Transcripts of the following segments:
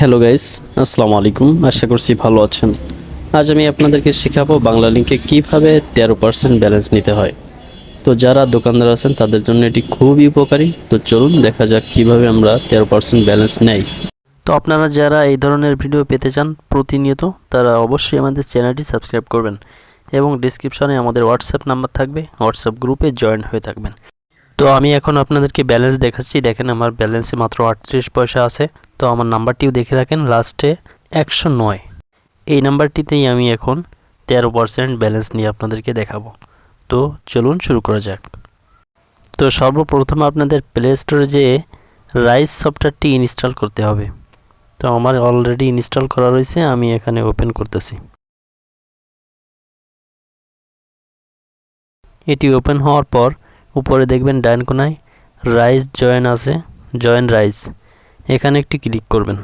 Hello guys আসসালামু আলাইকুম আশা করছি ভালো আছেন। আজ আমি আপনাদেরকে শেখাবো বাংলা লিঙ্কে কীভাবে তেরো পার্সেন্ট ব্যালেন্স নিতে হয়। তো যারা দোকানদার আছেন, তাদের জন্য এটি খুবই উপকারী। তো চলুন দেখা যাক কীভাবে আমরা তেরো পার্সেন্ট ব্যালেন্স নেই। তো আপনারা যারা এই ধরনের ভিডিও পেতে চান প্রতিনিয়ত, তারা অবশ্যই আমাদের চ্যানেলটি সাবস্ক্রাইব করবেন এবং ডিসক্রিপশনে আমাদের হোয়াটসঅ্যাপ নাম্বার থাকবে। হোয়াটসঅ্যাপ গ্রুপে জয়েন হয়ে থাকবেন। তো আমি এখন আপনাদেরকে ব্যালেন্স দেখাচ্ছি। দেখেন, আমার ব্যালেন্সে মাত্র আটত্রিশ পয়সা আছে। তো আমার নাম্বারটিও দেখে রাখেন, লাস্টে একশো নয়। এই নাম্বারটিতেই আমি এখন তেরো পার্সেন্ট ব্যালেন্স নিয়ে আপনাদেরকে দেখাবো। তো চলুন শুরু করা যাক। তো সর্বপ্রথম আপনাদের প্লে স্টোরে যেয়ে রাইস সফটওয়্যারটি ইনস্টল করতে হবে। তো আমার অলরেডি ইনস্টল করা রয়েছে, আমি এখানে ওপেন করতেছি। এটি ওপেন হওয়ার পর উপরে দেখবেন ডান কোনায় রাইস জয়েন আছে জয়েন রাইস এখানে একটি ক্লিক করবেন।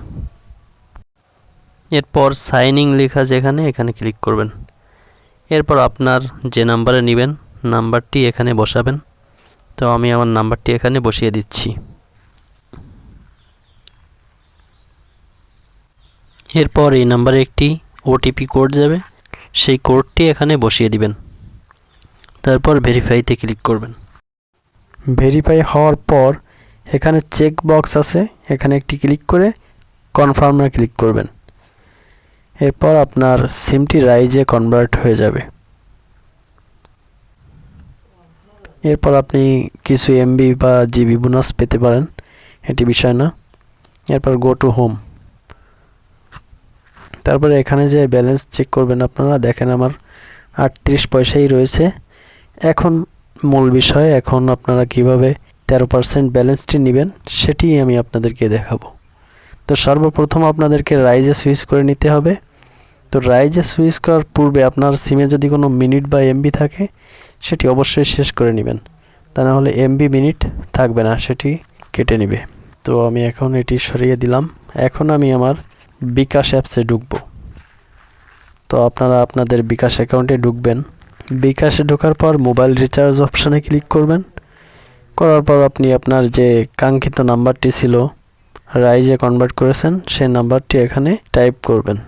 এরপর সাইনিং লেখা যেখানে, এখানে ক্লিক করবেন। এরপর আপনার যে নাম্বারে নেবেন, নাম্বারটি এখানে বসাবেন। তো আমি আমার নাম্বারটি এখানে বসিয়ে দিচ্ছি। এরপর এই নাম্বারে একটি ওটিপি কোড যাবে। সেই কোডটি এখানে বসিয়ে দিবেন। তারপর ভেরিফাইতে ক্লিক করবেন। ভেরিফাই হওয়ার পর এখানে চেক বক্স আছে, এখানে একটি ক্লিক করে কনফার্মে ক্লিক করবেন। এরপর আপনার সিমটি রাইজে কনভার্ট হয়ে যাবে। এরপর আপনি কিছু এমবি বা জিবি বোনাস পেতে পারেন, এটি বিষয় না। এরপর গো টু হোম তারপরে এখানে যে ব্যালেন্স চেক করবেন আপনারা, দেখেন আমার আটত্রিশ পয়সাই রয়েছে। এখন মূল বিষয়, এখন আপনারা কীভাবে তেরো পার্সেন্ট ব্যালেন্সটি নেবেন সেটি আমি আপনাদেরকে দেখাবো। তো সর্বপ্রথম আপনাদেরকে রাইজে সুইচ করে নিতে হবে। তো রাইজে সুইচ করার পূর্বে আপনার সিমে যদি কোনো মিনিট বা এমবি থাকে, সেটি অবশ্যই শেষ করে নেবেন। তা না হলে এমবি মিনিট থাকবে না, সেটি কেটে নেবে। তো আমি এখন এটি সরিয়ে দিলাম। এখন আমি আমার বিকাশ অ্যাপসে ঢুকবো। তো আপনারা আপনাদের বিকাশ অ্যাকাউন্টে ঢুকবেন। বিকাশে ঢোকার পর মোবাইল রিচার্জ অপশানে ক্লিক করবেন। করার পর আপনি আপনার যে কাঙ্ক্ষিত নাম্বারটি ছিল রাইজে কনভার্ট করেছেন, সেই নাম্বারটি এখানে টাইপ করবেন।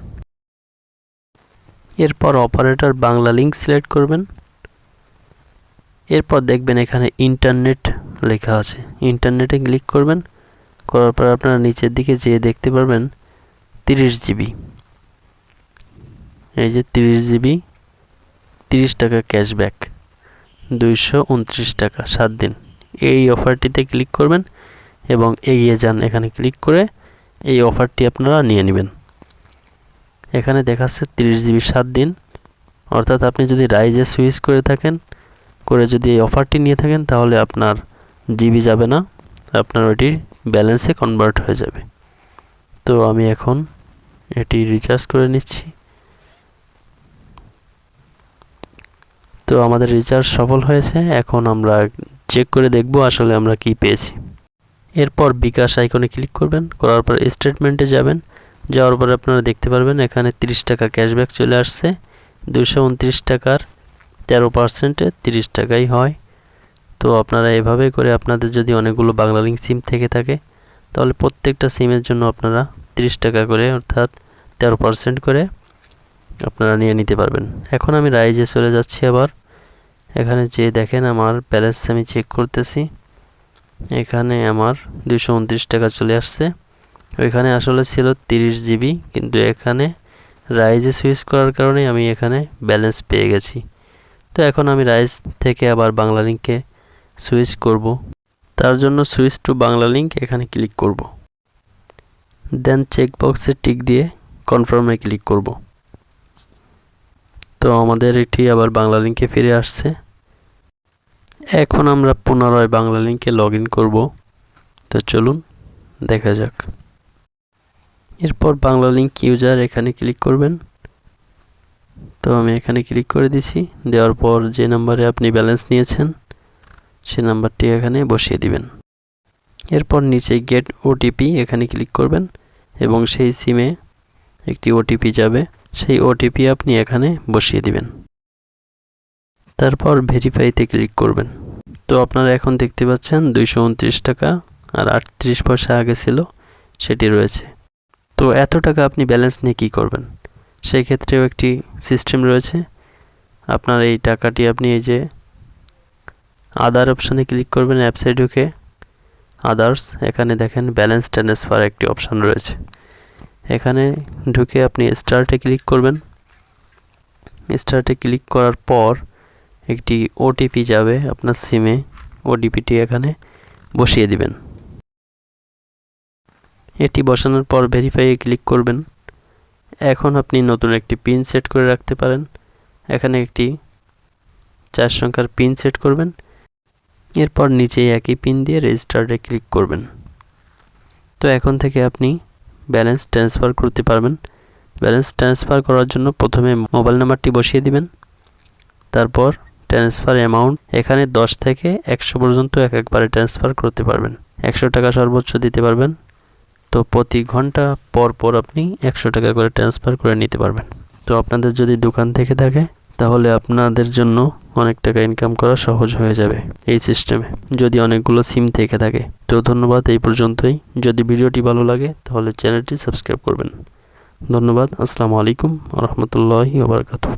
এরপর অপারেটর বাংলা লিঙ্ক সিলেক্ট করবেন। এরপর দেখবেন এখানে ইন্টারনেট লেখা আছে। ইন্টারনেটে ক্লিক করবেন। করার পর আপনারা নিচের দিকে যেয়ে দেখতে পারবেন তিরিশ জিবি। এই যে তিরিশ জিবি, তিরিশ টাকা ক্যাশব্যাক দুইশো উনত্রিশ টাকা, সাত দিন। এই অফারটিতে ক্লিক করবেন এবং এগিয়ে যান এখানে ক্লিক করে এই অফারটি আপনারা নিয়ে নেবেন। এখানে দেখাচ্ছে তিরিশ জিবি সাত দিন। অর্থাৎ আপনি যদি রাইজে সুইচ করে থাকেন, করে যদি এই অফারটি নিয়ে থাকেন, তাহলে আপনার জিবি যাবে না, আপনার ওটি ব্যালেন্সে কনভার্ট হয়ে যাবে। তো আমি এখন এটি রিচার্জ করে নিচ্ছি। তো আমাদের রিচার্জ সফল হয়েছে। এখন আমরা চেক করে দেখব আসলে আমরা কি পেয়েছি। এরপর বিকাশ আইকনে ক্লিক করবেন, করার পর স্টেটমেন্টে যাবেন। যাওয়ার পরে আপনারা দেখতে পারবেন এখানে 30 টাকা ক্যাশব্যাক চলে আসছে। দুশো টাকার তেরো পার্সেন্টে তিরিশ টাকাই হয়। তো আপনারা এভাবে করে আপনাদের যদি অনেকগুলো বাংলা লিঙ্ক সিম থেকে থাকে, তাহলে প্রত্যেকটা সিমের জন্য আপনারা 30 টাকা করে অর্থাৎ তেরো পার্সেন্ট করে আপনারা নিয়ে নিতে পারবেন। এখন আমি রাইজে চলে যাচ্ছি আবার। এখানে যে দেখেন আমার ব্যালেন্স আমি চেক করতেছি, এখানে আমার দুশো টাকা চলে আসছে। ওইখানে আসলে ছিল তিরিশ জিবি, কিন্তু এখানে রাইজে সুইচ করার কারণে আমি এখানে ব্যালেন্স পেয়ে গেছি। তো এখন আমি রাইজ থেকে আবার বাংলা লিঙ্কে সুইচ করব। তার জন্য সুইচ টু বাংলা লিঙ্ক এখানে ক্লিক করব। দেন চেক বক্সে টিক দিয়ে কনফার্মে ক্লিক করব। তো আমাদের এটি আবার বাংলা লিঙ্কে ফিরে আসছে। এখন আমরা পুনরায় বাংলা লিঙ্কে লগ ইন করব। তো চলুন, দেখা যাক। এরপর বাংলা লিঙ্ক ইউজার এখানে ক্লিক করবেন। তো আমি এখানে ক্লিক করে দিছি। দেওয়ার পর যে নাম্বারে আপনি ব্যালেন্স নিয়েছেন, সে নাম্বারটি এখানে বসিয়ে দিবেন। এরপর নিচে গেট ওটিপি এখানে ক্লিক করবেন এবং সেই সিমে একটি ওটিপি যাবে। সেই ওটিপি আপনি এখানে বসিয়ে দিবেন। তারপর ভেরিফাইতে ক্লিক করবেন। তো আপনারা এখন দেখতে পাচ্ছেন দুইশো উনত্রিশ টাকা আর আটত্রিশ পয়সা আগে ছিল, সেটি রয়েছে। তো এত টাকা আপনি ব্যালেন্স নিয়ে কী করবেন? সেই ক্ষেত্রেও একটি সিস্টেম রয়েছে। আপনার এই টাকাটি আপনি এই যে আদার অপশানে ক্লিক করবেন অ্যাপসে ঢুকে। আদার্স এখানে দেখেন ব্যালেন্স ট্রান্সফার একটি অপশান রয়েছে। এখানে ঢুকে আপনি স্টার্টে ক্লিক করবেন। স্টার্টে ক্লিক করার পর একটি ওটিপি যাবে আপনার সিমে ওটিপিটি এখানে বসিয়ে দিবেন। এটি বসানোর পর ভেরিফাইয়ে ক্লিক করবেন। এখন আপনি নতুন একটি পিন সেট করে রাখতে পারেন। এখানে একটি চার সংখ্যার পিন সেট করবেন। এরপর নিচে একই পিন দিয়ে রেজিস্টার্ডে ক্লিক করবেন। তো এখন থেকে আপনি ব্যালেন্স ট্রান্সফার করতে পারবেন। ব্যালেন্স ট্রান্সফার করার জন্য প্রথমে মোবাইল নাম্বারটি বসিয়ে দিবেন। তারপর ট্রান্সফার অ্যামাউন্ট এখানে দশ থেকে একশো পর্যন্ত এক একবারে ট্রান্সফার করতে পারবেন। একশো টাকা সর্বোচ্চ দিতে পারবেন। তো প্রতি ঘণ্টা পর পর আপনি একশো টাকা করে ট্রান্সফার করে নিতে পারবেন। তো আপনাদের যদি দোকান থেকে থাকে, তাহলে আপনাদের জন্য অনেক টাকা ইনকাম করা সহজ হয়ে যাবে এই সিস্টেমে যদি অনেকগুলো সিম থেকে থাকে। তো ধন্যবাদ এই পর্যন্তই। যদি ভিডিওটি ভালো লাগে, তাহলে চ্যানেলটি সাবস্ক্রাইব করবেন। ধন্যবাদ। আসসালামু আলাইকুম রহমতুল্লাহি ওবরাকাতু